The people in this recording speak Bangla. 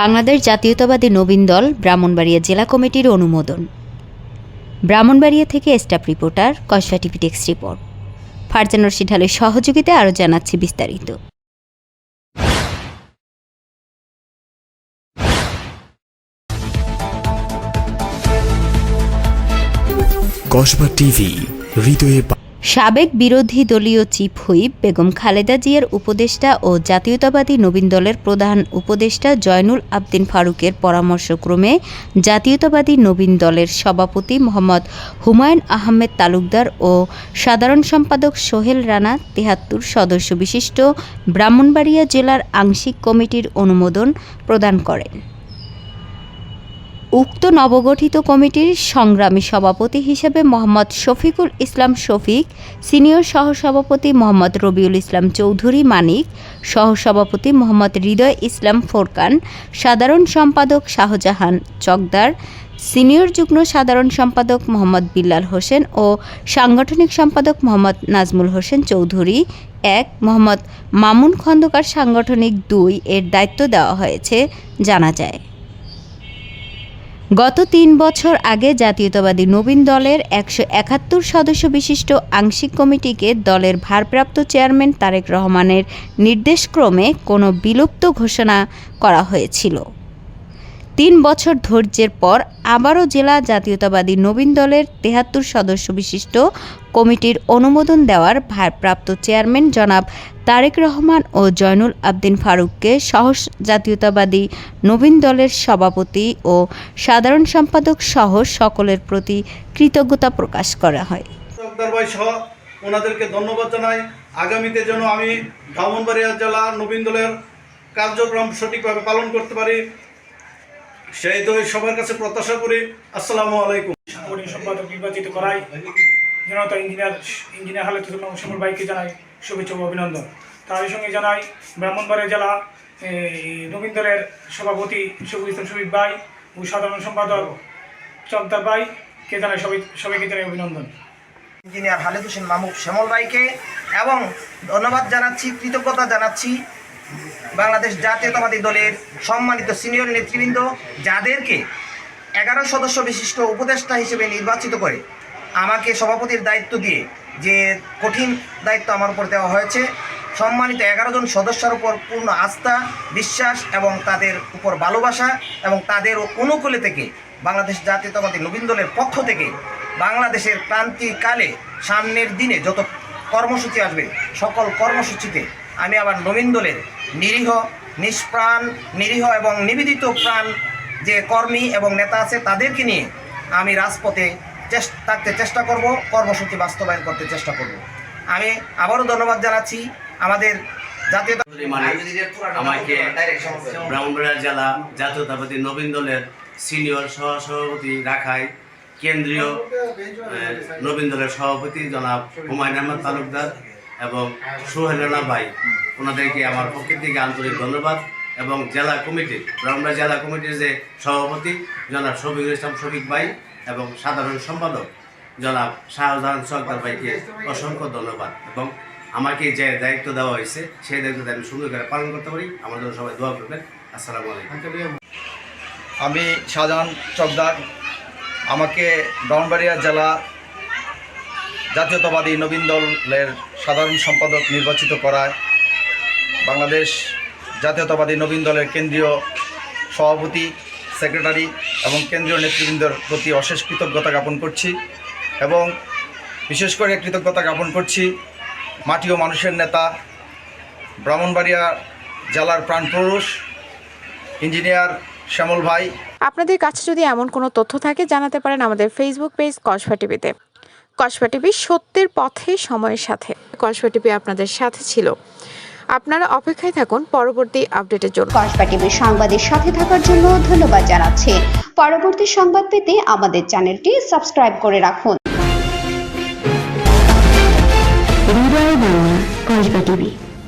বাংলাদেশ জাতীয়তাবাদী নবীন দল ব্রাহ্মণবাড়িয়া জেলা কমিটির অনুমোদন। ব্রাহ্মণবাড়িয়া থেকে স্টাফ রিপোর্টার, কসবা টিভি টেক্স রিপোর্ট। ফারজান রশিদ আলীর সহযোগিতায় আরও জানাচ্ছি বিস্তারিত। কসবা টিভি, হৃদয়ে সাবেক বিরোধী দলীয় চিফ হুইপ বেগম খালেদা জিয়ার উপদেষ্টা ও জাতীয়তাবাদী নবীন দলের প্রধান উপদেষ্টা জয়নুল আবদিন ফারুকের পরামর্শক্রমে জাতীয়তাবাদী নবীন দলের সভাপতি মোহাম্মদ হুমায়ুন আহমেদ তালুকদার ও সাধারণ সম্পাদক সোহেল রানা তেহাত্তর সদস্য বিশিষ্ট ব্রাহ্মণবাড়িয়া জেলার আংশিক কমিটির অনুমোদন প্রদান করেন। উক্ত নবগঠিত কমিটির সংগ্রামী সভাপতি হিসেবে মোহাম্মদ শফিকুল ইসলাম শফিক, সিনিয়র সহসভাপতি মোহাম্মদ রবিউল ইসলাম চৌধুরী মানিক, সহসভাপতি মোহাম্মদ হৃদয় ইসলাম ফোরকান, সাধারণ সম্পাদক শাহজাহান চকদার, সিনিয়র যুগ্ম সাধারণ সম্পাদক মোহাম্মদ বিল্লাল হোসেন ও সাংগঠনিক সম্পাদক মোহাম্মদ নাজমুল হোসেন চৌধুরী। এক, মোহাম্মদ মামুন খন্দকার সাংগঠনিক দুই এর দায়িত্ব দেওয়া হয়েছে, জানা যায়। গত তিন বছর আগে জাতীয়তাবাদী নবীন দলের একশো একাত্তর সদস্য বিশিষ্ট আংশিক কমিটিকে দলের ভারপ্রাপ্ত চেয়ারম্যান তারেক রহমানের নির্দেশক্রমে কোনো বিলুপ্ত ঘোষণা করা হয়েছিল। তিন বছর ধৈর্যের পর আবারও জেলা জাতীয়তাবাদী নবীন দলের তেহাত্তর সদস্য বিশিষ্ট কমিটির অনুমোদন দেওয়ার ভারপ্রাপ্ত চেয়ারম্যান জনাব তারেক রহমান ও জয়নুল আবদিন ফারুককে সহ জাতীয়তাবাদী নবীন দলের সভাপতি ও সাধারণ সম্পাদক সহ সকলের প্রতি কৃতজ্ঞতা প্রকাশ করা হয়। ওনাদেরকে ধন্যবাদ জানাই। আগামীতে যেন আমি ব্রাহ্মণবাড়িয়া জেলা নবীন দলের কার্যক্রম সঠিকভাবে পালন করতে পারি। সেই তো সবার কাছে প্রত্যাশা করি আসসালামু আলাইকুম। সাংগঠনিক সম্পাদক নির্বাচিত করায় জনতা ইঞ্জিনিয়ার ইঞ্জিনিয়ার হালেতুল মোহাম্মদ ভাইকে জানাই শুভেচ্ছা ও অভিনন্দন। তার সঙ্গে জানাই ব্রাহ্মণবাড়িয়া জেলা নবীন দলের সভাপতি শফিক ইসলাম শফিক ভাই ও সাধারণ সম্পাদক চকদার ভাইকে জানাই সবাই সবাইকে জানাই অভিনন্দন। ইঞ্জিনিয়ার হালেদ হোসেন মাহমুদ শ্যামল ভাইকে এবং ধন্যবাদ জানাচ্ছি কৃতজ্ঞতা জানাচ্ছি। বাংলাদেশ জাতীয়তাবাদী দলের সম্মানিত সিনিয়র নেতৃবৃন্দ, যাদেরকে এগারো সদস্য বিশিষ্ট উপদেষ্টা হিসেবে নির্বাচিত করে আমাকে সভাপতির দায়িত্ব দিয়ে যে কঠিন দায়িত্ব আমার উপর দেওয়া হয়েছে, সম্মানিত এগারো জন সদস্যের উপর পূর্ণ আস্থা, বিশ্বাস এবং তাদের উপর ভালোবাসা এবং তাদের অনুকূলে থেকে বাংলাদেশ জাতীয়তাবাদী নবীন দলের পক্ষ থেকে বাংলাদেশের ক্রান্তিকালে সামনের দিনে যত কর্মসূচি আসবে, সকল কর্মসূচিতে আমি আবার নবীন দলের নিরীহ, নিষ্প্রাণ, নিরীহ এবং নিবেদিত প্রাণ যে কর্মী এবং নেতা আছে তাদেরকে নিয়ে আমি রাজপথে চেষ্টা, থাকতে চেষ্টা করব, কর্মসূচি বাস্তবায়ন করতে চেষ্টা করব। আমি আবারও ধন্যবাদ জানাচ্ছি আমাদের জাতীয় আমাকে ব্রাহ্মণবাড়িয়া জেলা জাতীয়তাবাদী নবীন দলের সিনিয়র সহসভাপতি রাখায় কেন্দ্রীয় নবীন দলের সভাপতি জনাব হুমায়ুন আহমদ তালুকদার এবং সোহেল রানা ভাই, ওনাদেরকে আমার পক্ষের থেকে আন্তরিক ধন্যবাদ এবং জেলা কমিটির ব্রাহ্মণবাড়িয়া জেলা কমিটির যে সভাপতি, জনাব শফিকুল ইসলাম শফিক ভাই এবং সাধারণ সম্পাদক, জনাব শাহজাহান সরকার ভাইকে অসংখ্য ধন্যবাদ এবং আমাকে যে দায়িত্ব দেওয়া হয়েছে, সেই দায়িত্বটা আমি সুন্দর করে পালন করতে পারি। আমার জন্য সবাই দোয়া করবেন। আসসালামু আলাইকুম। আমি শাহজাহান চকদার। আমাকে ব্রাহ্মণবাড়িয়া জেলা জাতীয়তাবাদী নবীন দলের সাধারণ সম্পাদক নির্বাচিত করায় বাংলাদেশ জাতীয়তাবাদী নবীন দলের কেন্দ্রীয় সভাপতি, সেক্রেটারি এবং কেন্দ্রীয় নেতৃবৃন্দের প্রতি অশেষ কৃতজ্ঞতা জ্ঞাপন করছি এবং বিশেষ করে কৃতজ্ঞতা জ্ঞাপন করছি মাটি ও মানুষের নেতা, ব্রাহ্মণবাড়িয়া জেলার প্রাণপুরুষ ইঞ্জিনিয়ার শ্যামল ভাই। আপনাদের কাছে যদি এমন কোনো তথ্য থাকে, জানাতে পারেন আমাদের ফেসবুক পেজ কসবা টিভিতে। কসবা টিভি সত্যের পথে সময়ের সাথে। কসবা টিভি আপনাদের সাথে ছিল। আপনারা অপেক্ষায় থাকুন পরবর্তী আপডেটের জন্য। কসবা টিভির সংবাদের সাথে থাকার জন্য ধন্যবাদ জানাচ্ছি। পরবর্তী সংবাদ পেতে আমাদের চ্যানেলটি সাবস্ক্রাইব করে রাখুন। কসবা টিভি।